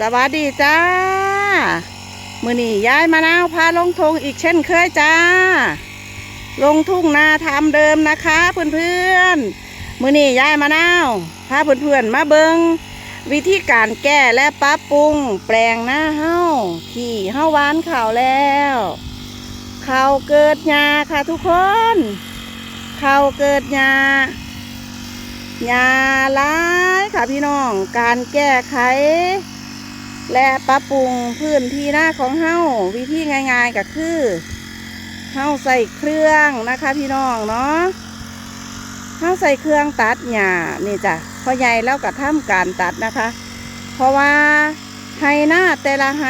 สวัสดีจ้า มือนี่ย้ายมะนาวพาลงทงอีกเช่นเคยจ้า ลงทุ่งนาทำเดิมนะคะเพื่อนๆมือนี่ย้ายมะนาวพาเพื่อนๆมาเบิงวิธีการแก้และปรับปรุง แปลงหน้าเฮ้าที่เฮ้าหวานข่าวแล้วข่าวเกิดหญ้าค่ะทุกคนข่าวเกิดหญ้ายาร้ายค่ะพี่น้อง การแก้ไข และปรับปรุงพื้นที่หน้าของเฮาวิธีง่ายๆก็คือเฮาใส่เครื่องนะคะพี่น้องเนาะเฮาใส่เครื่องตัดหญ้านี่จ้ะพอใหญ่แล้วก็ทำการตัดนะคะ เพราะว่าไฮหน้าแต่ละไฮ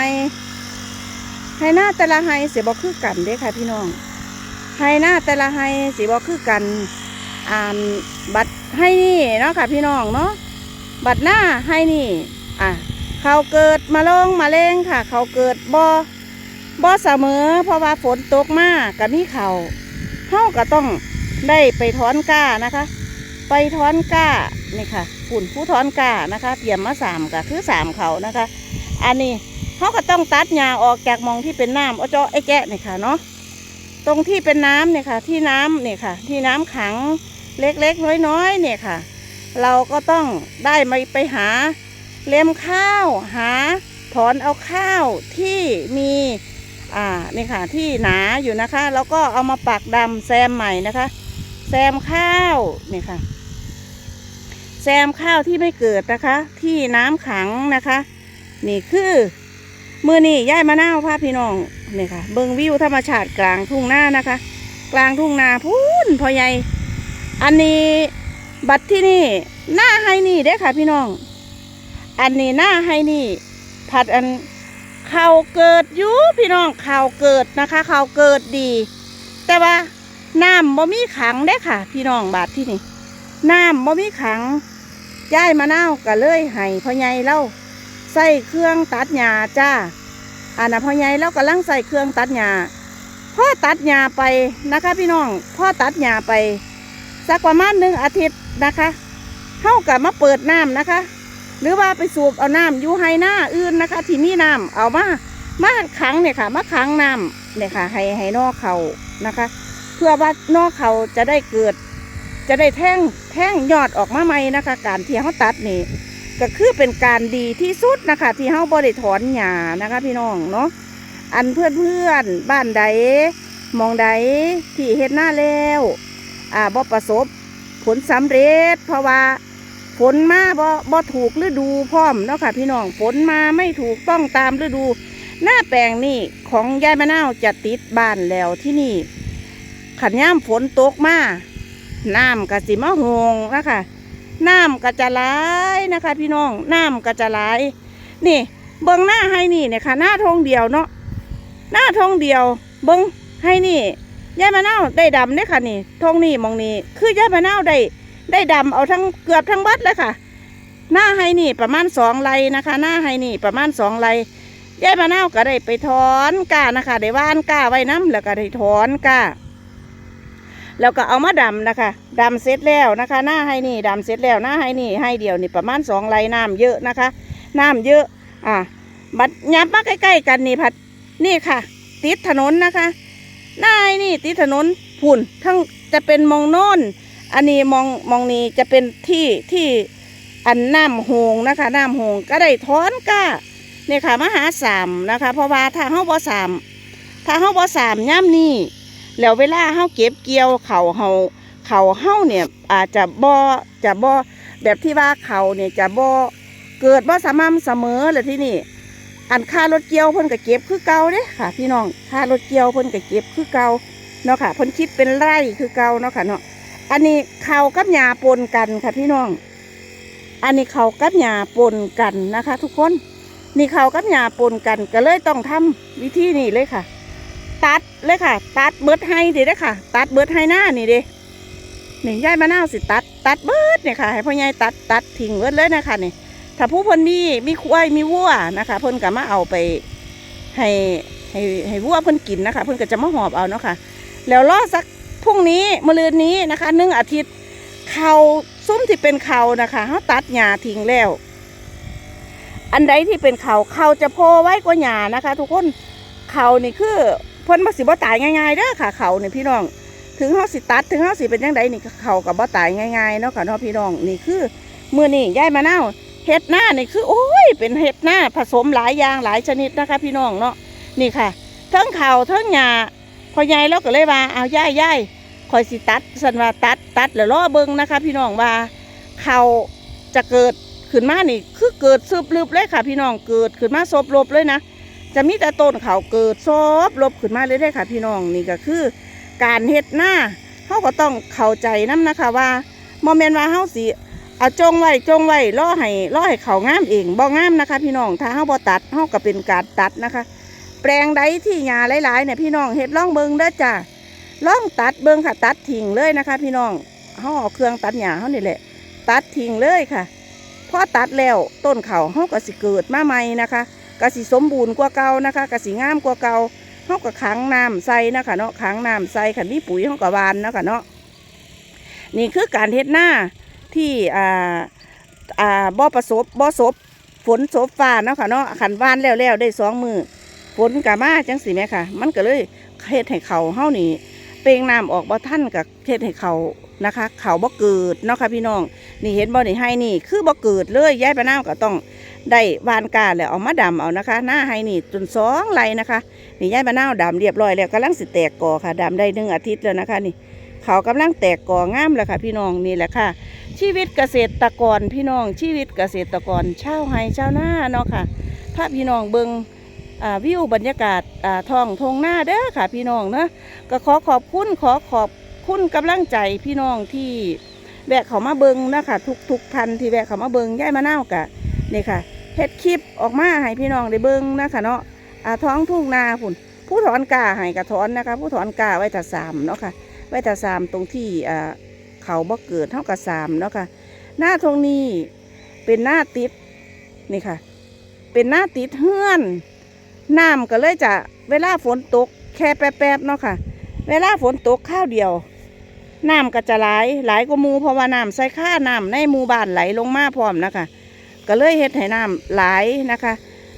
ไฮหน้าแต่ละไฮเสียบอกคือกันเด้ค่ะพี่น้องไฮหน้าแต่ละไฮเสียบอกคือกันอ่านบัตรให้นี่เนาะค่ะพี่น้องเนาะบัตรหน้าให้นี่ เขาเกิดมาลงมาเลงค่ะ เขาเกิดบ่บ่เสมอ เพราะว่าฝนตกมากกับมีเขาเฮาก็ต้องได้ไปถอนก้านะคะ ไปถอนก้านี่ค่ะฝุ่นผู้ถอนก้านะคะเตรียมมาสามก็คือสามเขานะคะ อันนี้เขาก็ต้องตัดหญ้าออกจากหมองที่เป็นน้ำเอาเจาะไอ้แกะนี่ค่ะเนาะตรงที่เป็นน้ำเนี่ยค่ะ ที่น้ำเนี่ยค่ะ ที่น้ำขังเล็กๆน้อยๆเนี่ยค่ะ เราก็ต้องได้มาไปหา เล็มข้าวหาถอนเอาข้าวที่มีอ่านี่ค่ะที่หนาอยู่นะคะ แล้วก็เอามาปักดำแซมใหม่นะคะ แซมข้าวนี่ค่ะ แซมข้าวที่ไม่เกิดนะคะ ที่น้ำขังนะคะ นี่คือมือนี่ย่ายมะนาวพาพี่น้องนี่ค่ะ เบิงวิวธรรมชาติกลางทุ่งนานะคะ กลางทุ่งนาพูนพอใหญ่อันนี้บัตรที่นี่หน้าให้นี่เด้ค่ะพี่น้อง อันนี้หน้าให้นี่ ผัดอันข่าวเกิดอยู่พี่น้องข่าวเกิดนะคะข่าวเกิดดี แต่ว่าน้ำบ่มีขังได้ค่ะ พี่น้องบาทที่นี่น้ำบ่มีขังย้ายมะนาวก็เลยให้พ่อใหญ่เล่าใส่เครื่องตัดหญ้าจ้าอันน่ะพ่อใหญ่เรากำลังใส่เครื่องตัดหญ้าพ่อตัดหญ้าไปนะคะ พี่น้องพ่อตัดหญ้าไป สักประมาณหนึ่งอาทิตย์นะคะเท่ากับมาเปิดน้ำนะคะ หรือว่าไปสูบเอาน้ำอยู่ไฮหน้าอื่นนะคะ ที่มีน้ำเอามามาขังเนี่ยค่ะมาขังน้ำเนี่ยค่ะให้ให้นอกเขานะคะ เพื่อว่านอกเขาจะได้เกิด จะได้แท่งแท่งยอดออกมาใหม่นะคะ การที่เขาตัดนี่ก็คือเป็นการดีที่สุดนะคะ ที่เขาบริถอนหญ้านะคะ พี่น้องเนาะอันเพื่อนเพื่อนบ้านใดมองใดที่เฮ็ดหน้าแล้ว อ่าบ่ประสบผลสำเร็จเพราะว่า นมาบ่บ่ถูกฤดูพร้อมเนาะค่ะพี่น้องฝนมาไม่ถูกต้องตามฤดู หน้าแปลงนี่ของยายมะนาวจะติดบ้านแล้วที่นี่ขันย่ามฝนตกมาน้ำกะสิมาหงนะคะน้ำกะจะไหลายนะคะ พี่น้องน้ำกะจะไหลายนี่ เบิ้งหน้าให้นี่เนี่ยค่ะหน้าทงเดียวเนาะหน้าทงเดียว เบิ้งให้นี่ยายมะนาวได้ดำเนี่ยค่ะนี่ทงนี่มองนี่คือยายมะนาวได้ ได้ดำเอาทั้งเกือบทั้งบัดเลยค่ะ หน้าไฮนี่ประมาณสองไรนะคะ หน้าไฮนี่ประมาณสองไรยายมะนาวก็ได้ไปถอนก้านะคะได้ว่านก้าไว้น้ำแล้วก็ได้ถอนก้าแล้วก็เอามาดำนะคะดำเสร็จแล้วนะคะ หน้าไฮนี่ดำเสร็จแล้วหน้าไฮนี่ไฮเดียวนี่ประมาณสองไรน้ำเยอะนะคะน้ำเยอะอะบัดยับมาใกล้ๆกันนี่พัดนี่ค่ะ ติดถนนนะคะหน้ายนี่ติดถนนผุ่นทั้งจะเป็นมองโน่น อันนี้มองมองนี้จะเป็นที่ที่อันน้ำโหงนะคะน้ำโหงก็ได้ถอนก้าเนี่ยค่ะมหาสามนะคะ เพราะว่าถ้าเฮาบ่สามถ้าเฮาบ่สามย่ำนี่แล้วเวลาเฮาเก็บเกี่ยวเขาเฮาเขาเฮาเนี่ยอาจจะบ่จะบ่แบบที่ว่าเขาเนี่ยจะบ่เกิดบ่สม่ำเสมอเลยที่นี่ อันค่ารถเกี่ยวเพิ่นก็เก็บคือเก่าเด้ค่ะ พี่น้องค่ารถเกี่ยวเพิ่นก็เก็บคือเก่าเนาะค่ะเพิ่นคิดเป็นไร่คือเก่าเนาะค่ะเนาะ อันนี้เขากับหญ้าปนกันค่ะพี่น้อง อันนี้เขากับหญ้าปนกันนะคะ ทุกคน นี่เขากับหญ้าปนกันก็เลยต้องทำวิธีนี้เลยค่ะ ตัดเลยค่ะ ตัดเบิดให้ดีเด้ค่ะ ตัดเบิดให้หน้านี่เด้นี่ยายมะนาวสิตัด ตัดเบิดเนี่ยค่ะให้พ่อใหญ่ตัดตัดทิ้งเบิดเลยนะคะนี่ถ้าผู้พ่นมีมีควายมีวัวนะคะเพิ่นก็มาเอาไปให้ให้ให้วัวเพิ่นกินนะคะ เพิ่นก็จะมาหอบเอาเนาะค่ะ แล้วรอสัก พรุ่งนี้มะรืนนี้นะคะหนึ่งอาทิตย์เขาซุ้มที่เป็นเขานะคะเขาตัดหญ้าทิ้งแล้ว อันใดที่เป็นเขาเขาจะโพไว้กว่าหญ้านะคะ ทุกคนเขานี่คือเพิ่นบ่สิบ่ตายง่ายๆเด้อค่ะ เขานี่พี่น้อง ถึงเฮาสิตัดถึงเฮาสิเป็นจังไดนี่เขาก็บ่ตายง่ายๆเนาะค่ะเนาะพี่น้องนี่คือมือนี้ยายมะนาเฮ็ดหน้านี่คือ โอ้ย เป็นเฮ็ดหน้าผสมหลายอย่างหลายชนิดนะคะ พี่น้องเนาะนี่ค่ะทั้งเขาทั้งหญ้า พอยายเราก็เลยว่าเอายายยายคอยสิตัดสันว่าตัดตัดแล้วรอเบิงนะคะ พี่น้องว่าเขาจะเกิดขึ้นมานี่คือเกิดซึบลึบเลยค่ะ พี่น้องเกิดขึ้นมาซบลบเลยนะจะมีแต่ต้นเขาเกิดซบลบขึ้นมาเลยได้ค่ะ พี่น้องนี่ก็คือ การเฮ็ดหน้าเขาก็ต้องเข้าใจนํนะคะว่าโมเมนต์ว่าเฮาสิเอาจงไว้จงไว้ล่อให้ล่อให้เขางามเองบ่งามนะคะ พี่น้องถ้าเฮาบ่ตัดเฮาก็เป็นการตัดนะคะ แปลงใดที่หญ้าหลายๆเนี่ยพี่น้องเฮ็ดล่องเบิงเด้อจ้ะล่องตัดเบิงค่ะ ตัดทิ้งเลยนะคะ พี่น้องเฮาเอาเครื่องตัดหญ้าเฮานี่แหละ ตัดทิ้งเลยค่ะพอตัดแล้วต้นเขาเฮาก็สิเกิดมาใหม่นะคะก็สิสมบูรณ์กว่าเก่านะคะก็สิงามกว่าเก่าเฮาก็ขังน้ำใส่นะคะเนาะขังน้ำใส่ขันมีปุ๋ยเฮาก็หวานนะคะเนาะนี่คือการเฮ็ดหน้าที่อ่าอ่าบ่ประสบบ่สบฝนสบฟ้าเนาะค่ะเนาะขันวานแล้วแล้วได้สองมือ ฝนก็มาจังสิแม่ค่ะ มันก็เลยเฮ็ดให้เขาเฮ้านี่เปลงน้ำออกบ่ทันกับเฮ็ดให้เขานะคะ เขาบ่เกิดเนาะค่ะพี่น้อง นี่เห็นบ่นี่ให้นี่ คือบ่เกิดเลยย้ายไปน้ำก็ต้องได้หวานกาแล้วเอามาดำเอานะคะ หน้าให้นี่จนสองไรนะคะ นี่ย้ายมะนาวดำเรียบร้อยแล้วกำลังสิแตกกอค่ะดำได้หนึ่งอาทิตย์แล้วนะคะนี่เขากำลังแตกกองามแล้วค่ะ พี่น้องนี่แหละค่ะ ชีวิตเกษตรกรพี่น้องชีวิตเกษตรกรชาวไฮชาวนาเนาะค่ะพาพี่น้องเบิง วิวบรรยากาศอ่าท้องทงหน้าเด้อค่ะพี่น้องเนาะก็ขอขอบคุณขอขอบคุณกำลังใจพี่น้องที่แวะเขามาเบิงนะคะทุกทุกๆท่านที่แวะเขามาเบิงย้ายมะนาวกะนี่ค่ะเฮ็ดคลิปออกมาให้พี่น้องได้เบิงนะคะเนาะท้องทุ่งนาพุ่นผู้ถอนกาให้กระถอนนะคะ ผู้ถอนกาไว้แต่สามเนาะค่ะไว้แต่สามตรงที่เขาบ่เกิดเท่ากับสามเนาะค่ะหน้าตรงนี้เป็นหน้าติดนี่ค่ะ เป็นหน้าติดเฮือน น้ำก็เลยจะเวลาฝนตกแค่แป๊บๆเนาะค่ะ เวลาฝนตกข้าวเดียวน้ำก็จะไหลายหลกว่ามูเพราะว่าน้ำใส่ค่าน้ำในหมู่บ้านไหลลงมาพร้อมนะคะก็เลยเฮ็ดให้น้ำไหลนะคะ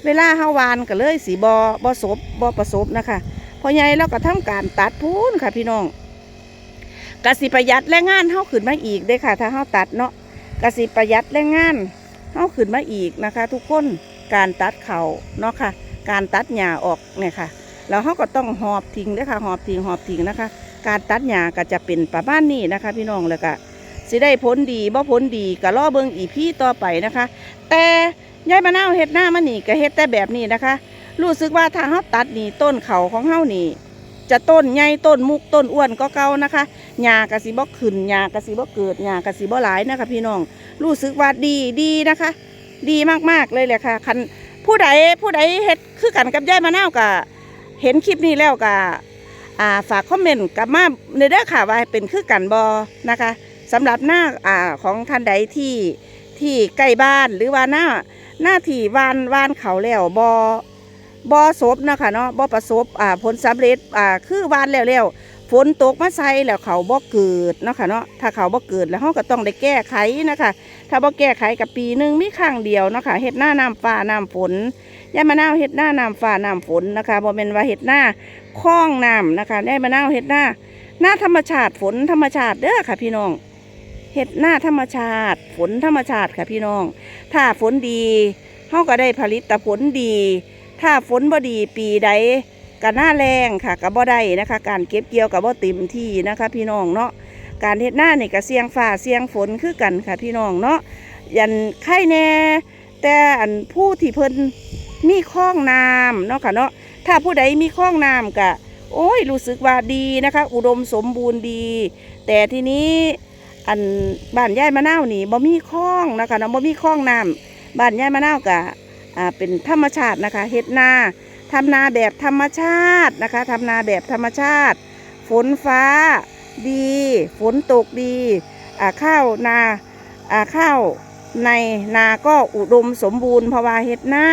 เวลาเฮาวานก็เลยสีบอบอศบบ่ประสบนะคะพอใหญ่เราก็ทำการตัดพูนค่ะพี่น้องกสิประหยัดแรงงานเฮาขึ้นมาอีกเด้ค่ะ ถ้าเฮาตัดเนาะกสิประหยัดแรงงานเฮาขึ้นมาอีกนะคะ ทุกคนการตัดเขาเนาะค่ะ การตัดหญ้าออกเนี่ยค่ะแล้วเฮาก็ต้องหอบทิ้งเด้ค่ะหอบทิ้งหอบทิ้งนะคะ การตัดหญ้าก็จะเป็นประมาณนี้นะคะ พี่น้องแล้วก็สิได้ผลดีบ่ผลดีก็รอเบิ่งอีพี่ต่อไปนะคะ แต่ยายมะนาวเฮ็ดหน้ามันนี่ก็เฮ็ดแต่แบบนี้นะคะ รู้สึกว่าถ้าเฮาตัดนี่ต้นเขาของเฮานี่ จะต้นใหญ่ต้นมุกต้นอ้วนก็เก่านะคะหญ้ากะสิบ่ขึ้นหญ้ากะสิบ่เกิดหญ้ากะสิบ่หลายนะคะ พี่น้องรู้สึกว่าดีดีนะคะ ดีมากๆเลยแหละค่ะคัน ผู้ใดผู้ใดเฮ็ดคือกันกับยายมะนาวก็เห็นคลิปนี้แล้วก็อ่าฝากคอมเมนต์กลับมาในเด้อค่ะว่าเป็นคือกันบอนะคะสำหรับหน้าอ่าของท่านใดที่ที่ใกล้บ้านหรือว่าหน้าหน้าที่วานวานเขาแล้วบอบอสบนะคะเนาะบอประสบอ่าผลสำเร็จอ่าคือวานแล้วแล้ว ฝนตกมาใส่แล้วเขาบ่เกิดเนาะค่ะเนาะถ้าเขาบ่เกิดแล้วเขาก็ต้องได้แก้ไขนะคะ ถ้าบ่แก้ไขกับปีหนึ่งมีครั้งเดียวเนาะค่ะเฮ็ดหน้าน้ำฟ้าน้ำฝนย่ามะนาวเฮ็ดหน้าน้ำฟ้าน้ำฝนนะคะบ่แม่นว่าเฮ็ดหน้าคลองน้ำนะคะยายมะนาวเฮ็ดหน้าหน้าธรรมชาติฝนธรรมชาติเด้อค่ะพี่น้องเฮ็ดหน้าธรรมชาติ ฝนธรรมชาติค่ะพี่น้อง ถ้าฝนดีเฮาก็ได้ผลิตผลดี ถ้าฝนบ่ดีปีใด ก็หน้าแรงค่ะก็บ่ได้นะคะ การเก็บเกี่ยวก็บ่เต็มที่นะคะ พี่น้องเนาะการเฮ็ดหน้าเนี่ยก็เสียงฟ้าเสียงฝนคือกันค่ะ พี่น้องเนาะยันไข่แน่แต่อันผู้ที่เพิ่นมีคลองน้ำเนาะค่ะเนาะถ้าผู้ใดมีคลองน้ำก็โอ้ยรู้สึกว่าดีนะคะ อุดมสมบูรณ์ดี แต่ทีนี้อันบ้านยายมะนาวนี่บ่มีคลองนะคะเนาะบ่มีคลองน้ำบ้านย่ายมะนาวกะอ่าเป็นธรรมชาตินะคะเฮ็ดนา ทำนาแบบธรรมชาตินะคะทำนาแบบธรรมชาติ ฝนฟ้าดี ฝนตกดีข้าวนาข้าวในนาก็อุดมสมบูรณ์เพราะว่าเฮ็ดนา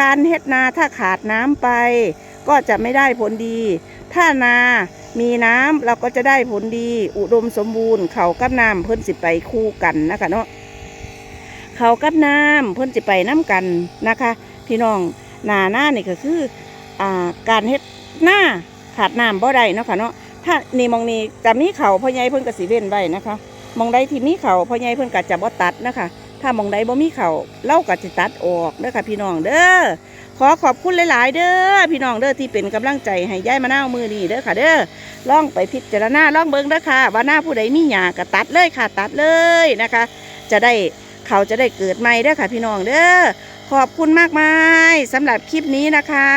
การเฮ็ดนาถ้าขาดน้ำไป ก็จะไม่ได้ผลดี ถ้านามีน้ำเราก็จะได้ผลดี อุดมสมบูรณ์เขากับน้ำเพิ่นสิไปคู่กันนะคะเนาะเขากับน้ำเพิ่นจะไปน้ำกันนะคะ พี่น้อง หนาหน้านี่ก็คืออ่าการเฮ็ดหน้าขาดน้ำบ่ได้เนาะค่ะเนาะถ้านี่มองนี่จะมีเขาพ่อใหญ่เพิ่นก็สิเว้นไว้นะคะมองใดที่มีเขาพ่อใหญ่เพิ่นก็จะบ่ตัดนะคะถ้ามองใดบ่มีเขาเล่าก็จะตัดออกเด้อค่ะพี่น้องเด้อขอขอบคุณหลาย ๆ เด้อพี่น้องเด้อที่เป็นกำลังใจให้ยายมะนาวมือนี้เด้อค่ะ เด้อล่องไปพิจารณาล่องเบิ่งเด้อค่ะ ว่าหน้าผู้ใดมีหญ้าก็ตัดเลยค่ะตัดเลยนะคะ จะได้เขาจะได้เกิดใหม่เด้อค่ะพี่น้องเด้อ ขอบคุณมากมายสำหรับคลิปนี้นะคะ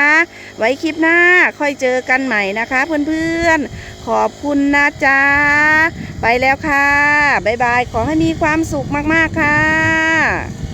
ไว้คลิปหน้าค่อยเจอกันใหม่นะคะเพื่อนๆ ขอบคุณนะจ๊ะ ไปแล้วค่ะ บ๊ายบาย ขอให้มีความสุขมากๆค่ะ